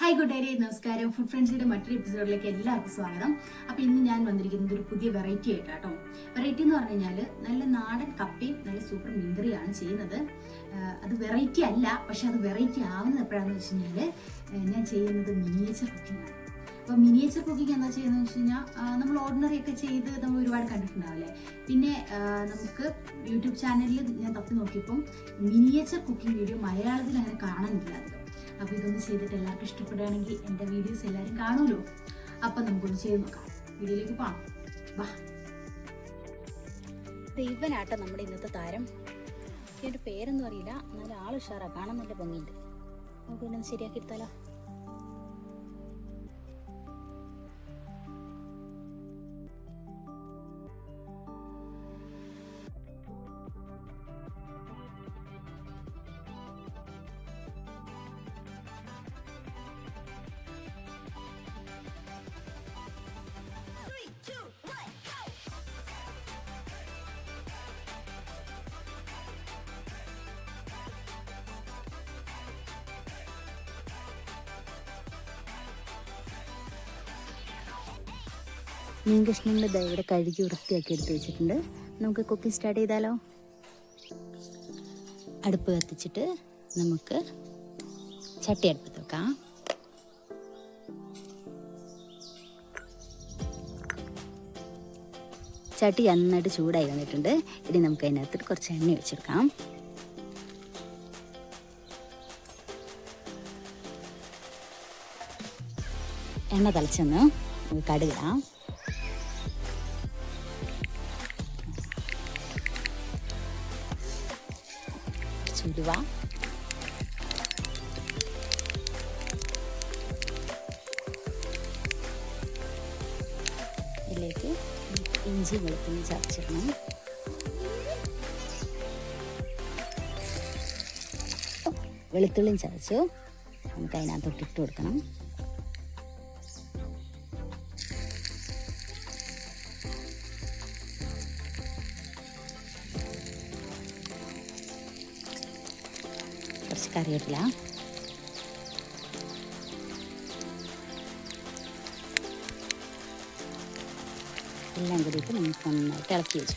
Hi good day നമസ്കാരം. Food ഫ്രണ്ട്സിന്റെ മറ്റൊരു എപ്പിസോഡിലേക്ക് എല്ലാവർക്കും സ്വാഗതം. അപ്പോൾ ഇന്ന് ഞാൻ വന്നിരിക്കുന്നത് ഒരു പുതിയ വെറൈറ്റി ആയിട്ടാട്ടോ. വെറൈറ്റി എന്ന് പറഞ്ഞു കഴിഞ്ഞാൽ നല്ല നാടൻ കപ്പയും നല്ല സൂപ്പർ മീൻകറിയാണ് ചെയ്യുന്നത്. അത് വെറൈറ്റി അല്ല പക്ഷെ അത് വെറൈറ്റി ആവുന്നത് എപ്പോഴാണെന്ന് വെച്ച് കഴിഞ്ഞാൽ ഞാൻ ചെയ്യുന്നത് മിനിയേച്ചർ കുക്കിംഗ് ആണ്. അപ്പോൾ മിനിയേച്ചർ കുക്കിംഗ് എന്താ ചെയ്യുന്നത് വെച്ച് കഴിഞ്ഞാൽ നമ്മൾ ഓർഡിനറി ഒക്കെ ചെയ്ത് നമ്മൾ ഒരുപാട് കണ്ടിട്ടുണ്ടാവില്ലേ? പിന്നെ നമുക്ക് യൂട്യൂബ് ചാനലിൽ ഞാൻ തപ്പി നോക്കിയപ്പം മിനിയേച്ചർ കുക്കിംഗ് വീഡിയോ മലയാളത്തിൽ അങ്ങനെ കാണാനില്ല. അപ്പോൾ ഇതൊന്ന് ചെയ്തിട്ട് എല്ലാവർക്കും ഇഷ്ടപ്പെടുകയാണെങ്കിൽ എന്റെ വീഡിയോസ് എല്ലാവരും കാണുമല്ലോ. അപ്പം നമുക്കൊന്ന് ചെയ്ത് നോക്കാം. വീഡിയോയിലേക്ക് പോകാം വാ. ദൈവനാട്ടോ നമ്മുടെ ഇന്നത്തെ താരം. എന്റെ പേരൊന്നും അറിയില്ല. എന്നാലും ആൾ ഉഷാറാ. കാണാൻ നല്ല ഭംഗിയുണ്ട്. നമുക്ക് പിന്നെ ശരിയാക്കി എടുത്താലോ? മീൻ കഷ്ണങ്ങൾ ഇവിടെ കഴുകി വൃത്തിയാക്കി എടുത്ത് വെച്ചിട്ടുണ്ട്. നമുക്ക് കുക്കിംഗ് സ്റ്റാർട്ട് ചെയ്താലോ? അടുപ്പ് കത്തിച്ചിട്ട് നമുക്ക് ചട്ടി അടുപ്പത്ത് വെക്കാം. ചട്ടി നന്നായിട്ട് ചൂടായി വന്നിട്ടുണ്ട്. ഇനി നമുക്ക് അതിനകത്ത് കുറച്ച് എണ്ണ വെച്ചെടുക്കാം എണ്ണ തളിച്ചൊന്ന് കടുകിടാം. ചുരുവ ഇതിലേക്ക് ഇഞ്ചി വെളുത്തുള്ളി ചതച്ചിടണം. വെളുത്തുള്ളിയും ചതച്ചു. നമുക്ക് അതിനകത്തോട്ട് ഇട്ട് കൊടുക്കണം. കറിവേപ്പില എല്ലാം കൂടിയിട്ട് നമുക്ക് നന്നായിട്ട് ഇളക്കി വെച്ചു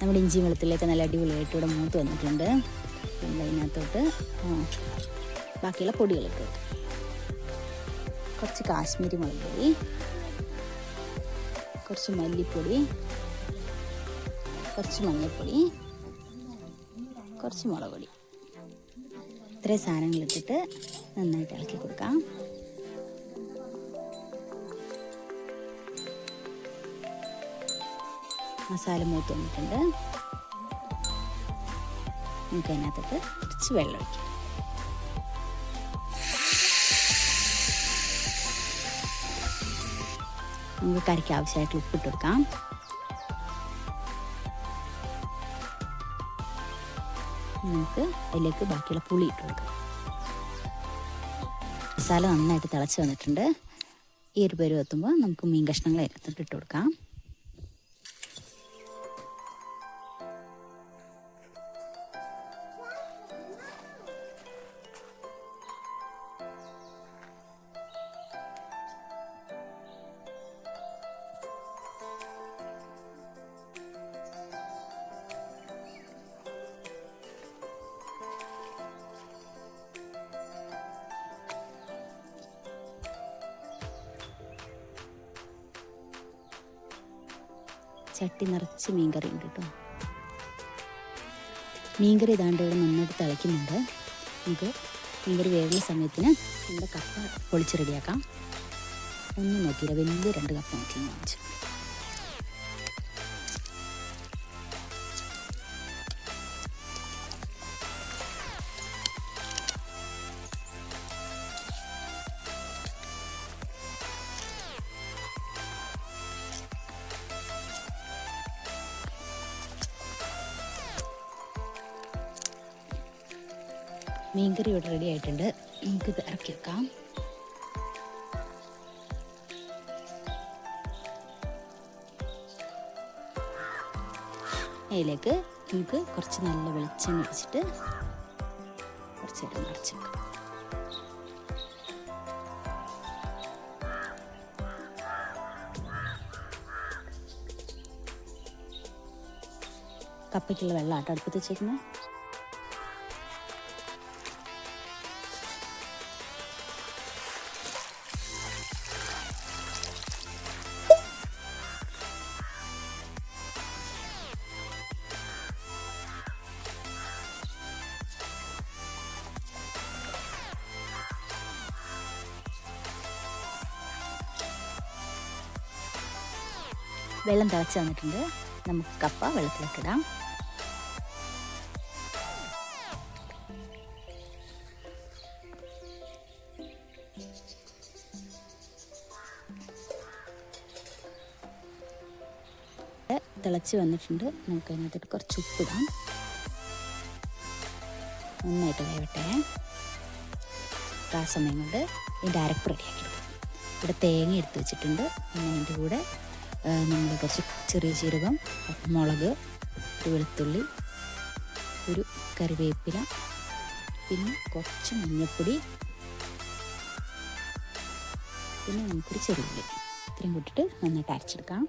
നമ്മുടെ ഇഞ്ചി വെളുത്തുള്ളിയൊക്കെ നല്ല അടിപൊളിയായിട്ട് ഇവിടെ മൂത്ത് വന്നിട്ടുണ്ട്. പിന്നെ അതിനകത്തോട്ട് ബാക്കിയുള്ള പൊടികളിട്ട് കുറച്ച് കാശ്മീരി മുളക് പൊടി. കുറച്ച് മല്ലിപ്പൊടി കുറച്ച് മഞ്ഞൾപ്പൊടി കുറച്ച് മുളക് പൊടി ഇത്രയും സാധനങ്ങൾ ഇട്ടിട്ട് നന്നായിട്ട് ഇളക്കി കൊടുക്കാം. മസാല മൂത്ത് വന്നിട്ടുണ്ട്. നമുക്ക് അതിനകത്തിട്ട് കുറച്ച് വെള്ളം ഒഴിക്കാം. നമുക്ക് കറിക്ക് ആവശ്യമായിട്ടുള്ള ഉപ്പിട്ട് കൊടുക്കാം. നമുക്ക് അതിലേക്ക് ബാക്കിയുള്ള പുളി ഇട്ട് കൊടുക്കാം. മസാല നന്നായിട്ട് തിളച്ച് വന്നിട്ടുണ്ട്. ഈ ഒരു പേര് എത്തുമ്പോൾ നമുക്ക് മീൻ കഷ്ണങ്ങൾ അതിനകത്തോട്ട് ഇട്ട് കൊടുക്കാം. ചട്ടി നിറച്ച് മീൻകറി ഉണ്ട് കേട്ടോ. മീൻകറി ഇതാണ്ട് ഇവിടെ നന്നായിട്ട് തിളയ്ക്കുന്നുണ്ട്. നമുക്ക് മീൻകറി വേവുന്ന സമയത്തിന് നമ്മുടെ കപ്പ പൊളിച്ച് റെഡിയാക്കാം. ഒന്നും നോക്കിയില്ല വലിയ രണ്ട് കപ്പ നോക്കി വാങ്ങിച്ചു മീൻകറി ഇവിടെ റെഡി ആയിട്ടുണ്ട്. നമുക്കിത് ഇറക്കി വെക്കാം. അതിലേക്ക് നമുക്ക് കുറച്ച് നല്ല വെളിച്ചെണ്ണ ഒഴിച്ചിട്ട് കുറച്ച് നേരം നിറച്ച് വെക്കാം. കപ്പയ്ക്കുള്ള വെള്ളം ആട്ടടുപ്പത്ത് വെച്ചേക്കുന്നത്. വെള്ളം തിളച്ച് വന്നിട്ടുണ്ട്. നമുക്ക് കപ്പ വെള്ളത്തിലേക്ക് ഇടാം. തിളച്ച് വന്നിട്ടുണ്ട്. നമുക്ക് അതിനകത്തോട്ട് കുറച്ച് ഉപ്പിടാം. നന്നായിട്ട് വേവട്ടെ. ആ സമയം കൊണ്ട് ഇതിന്റെ അരപ്പ് റെഡിയാക്കി എടുക്കാം. ഇവിടെ തേങ്ങ എടുത്ത് വെച്ചിട്ടുണ്ട്. പിന്നെ അതിന്റെ കൂടെ നമ്മൾ കുറച്ച് ചെറിയ ജീരകം മുളക് ഒരു വെളുത്തുള്ളി ഒരു കറിവേപ്പില പിന്നെ കുറച്ച് മഞ്ഞൾപ്പൊടി പിന്നെ നമുക്കൊരു ചെറിയുള്ളി. ഇത്രയും കൂട്ടിയിട്ട് നന്നായിട്ട് അരച്ചെടുക്കാം.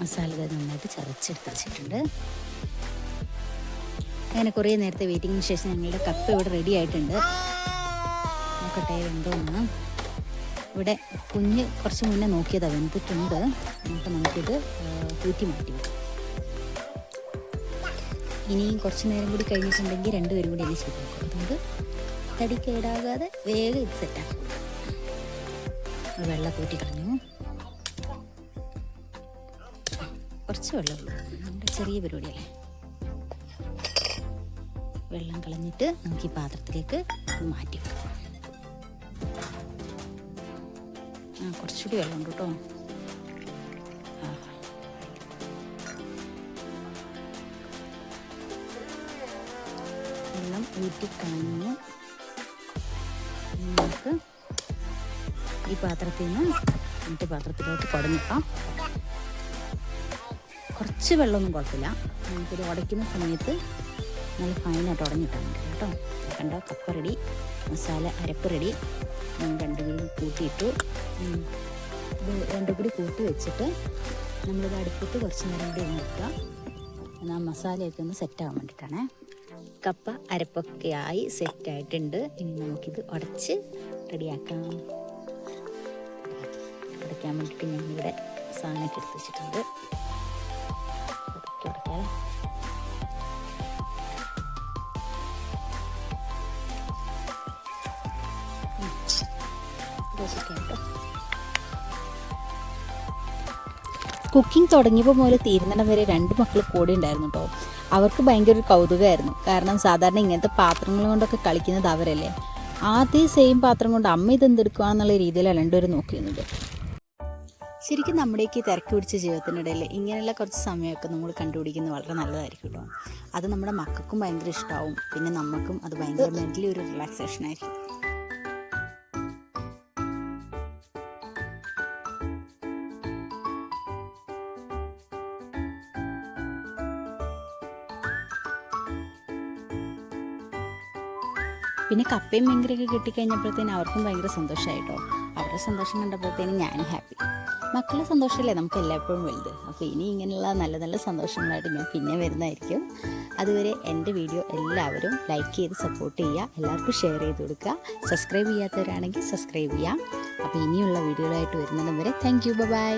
മസാല ഇത് നന്നായിട്ട് ചതച്ചെടുത്ത് വെച്ചിട്ടുണ്ട്. അങ്ങനെ കുറേ നേരത്തെ വെയിറ്റിങ്ങിന് ശേഷം ഞങ്ങളുടെ കപ്പ് ഇവിടെ റെഡി ആയിട്ടുണ്ട്. നോക്കട്ടെ എന്തോന്ന് ഇവിടെ കുഞ്ഞ് കുറച്ച് മുന്നേ നോക്കിയത് വെന്തിട്ടുണ്ട്. നമുക്ക് നമുക്കിത് കൂറ്റി മാറ്റി ഇനിയും കുറച്ച് നേരം കൂടി കഴിഞ്ഞിട്ടുണ്ടെങ്കിൽ രണ്ടുപേരും കൂടി എനിക്ക് നോക്കും അതുകൊണ്ട് തടി കേടാകാതെ വേഗം ഇത് സെറ്റാക്കും വെള്ളം കൂട്ടി കളഞ്ഞു. കുറച്ച് വെള്ളമുള്ളൂ നമ്മുടെ ചെറിയ പരിപാടിയല്ലേ? വെള്ളം കളഞ്ഞിട്ട് നമുക്ക് ഈ പാത്രത്തിലേക്ക് മാറ്റി വെക്കാം. ആ കുറച്ചുകൂടി വെള്ളമുണ്ട് കേട്ടോ. വെള്ളം ഊറ്റിക്കളഞ്ഞ് നമുക്ക് ഈ പാത്രത്തിൽ നിന്ന് മറ്റു പാത്രത്തിലോട്ട് കുടഞ്ഞിട്ടാം കുറച്ച് വെള്ളമൊന്നും കുഴപ്പമില്ല. നമുക്കിത് ഉടയ്ക്കുന്ന സമയത്ത് നല്ല ഫൈനായിട്ട് ഉടഞ്ഞിട്ടാൽ മതി കേട്ടോ. കണ്ടോ? കപ്പ റെഡി മസാല അരപ്പ് റെഡി രണ്ടു കൂടി കൂട്ടിയിട്ടു. രണ്ടു കൂടി കൂട്ടി വെച്ചിട്ട് നമ്മളിത് അടുപ്പത്ത് കുറച്ച് നേരം കൂടി വെക്കുക. എന്നാൽ മസാലയൊക്കെ ഒന്ന് സെറ്റ് ആവാൻ വേണ്ടിയിട്ടാണേ. കപ്പ അരപ്പൊക്കെ ആയി സെറ്റ് ആയിട്ടുണ്ട്. ഇനി നമുക്കിത് ഉടച്ച് റെഡിയാക്കാം. ഉടയ്ക്കാൻ വേണ്ടിയിട്ട് ഞാനിവിടെ സാധനമൊക്കെ എടുത്ത് വെച്ചിട്ടുണ്ട്. കുക്കിംഗ് തുടങ്ങിയപ്പോൾ മുതൽ തീരുന്നിടം വരെ രണ്ട് മക്കൾ കൂടെ ഉണ്ടായിരുന്നു കേട്ടോ അവർക്ക് ഭയങ്കര ഒരു കൗതുകമായിരുന്നു. കാരണം സാധാരണ ഇങ്ങനത്തെ പാത്രങ്ങൾ കൊണ്ടൊക്കെ കളിക്കുന്നത് അവരല്ലേ. ആദ്യം സെയിം പാത്രം കൊണ്ട് അമ്മ ഇതെന്തെടുക്കുക എന്നുള്ള രീതിയിലാണ് രണ്ടുപേരും നോക്കുന്നത് ശരിക്കും നമ്മുടെയൊക്കെ ഈ തിരക്ക് പിടിച്ച ജീവിതത്തിനിടയിൽ ഇങ്ങനെയുള്ള കുറച്ച് സമയമൊക്കെ നമ്മൾ കണ്ടുപിടിക്കുന്നത് വളരെ നല്ലതായിരിക്കും കേട്ടോ. അത് നമ്മുടെ മക്കൾക്കും ഭയങ്കര ഇഷ്ടമാവും പിന്നെ നമുക്കും അത് ഭയങ്കര മെന്റലി ഒരു റിലാക്സേഷൻ ആയിരിക്കും. പിന്നെ കപ്പയും മീൻകറിയൊക്കെ കിട്ടിക്കഴിഞ്ഞപ്പോഴത്തേനും അവർക്കും ഭയങ്കര സന്തോഷമായിട്ടോ അവരുടെ സന്തോഷം കണ്ടപ്പോഴത്തേനും ഞാനും ഹാപ്പി മക്കളുടെ സന്തോഷമല്ലേ നമുക്ക് എല്ലായ്പ്പോഴും വലുത്. അപ്പോൾ ഇനി ഇങ്ങനെയുള്ള നല്ല നല്ല സന്തോഷങ്ങളായിട്ട് ഞാൻ പിന്നെ വരുന്നതായിരിക്കും. അതുവരെ എന്റെ വീഡിയോ എല്ലാവരും ലൈക്ക് ചെയ്ത് സപ്പോർട്ട് ചെയ്യുക. എല്ലാവർക്കും ഷെയർ ചെയ്ത് കൊടുക്കുക. സബ്സ്ക്രൈബ് ചെയ്യാത്തവരാണെങ്കിൽ സബ്സ്ക്രൈബ് ചെയ്യാം. അപ്പോൾ ഇനിയുള്ള വീഡിയോകളായിട്ട് വരുന്നതും വരെ താങ്ക് യു ബൈ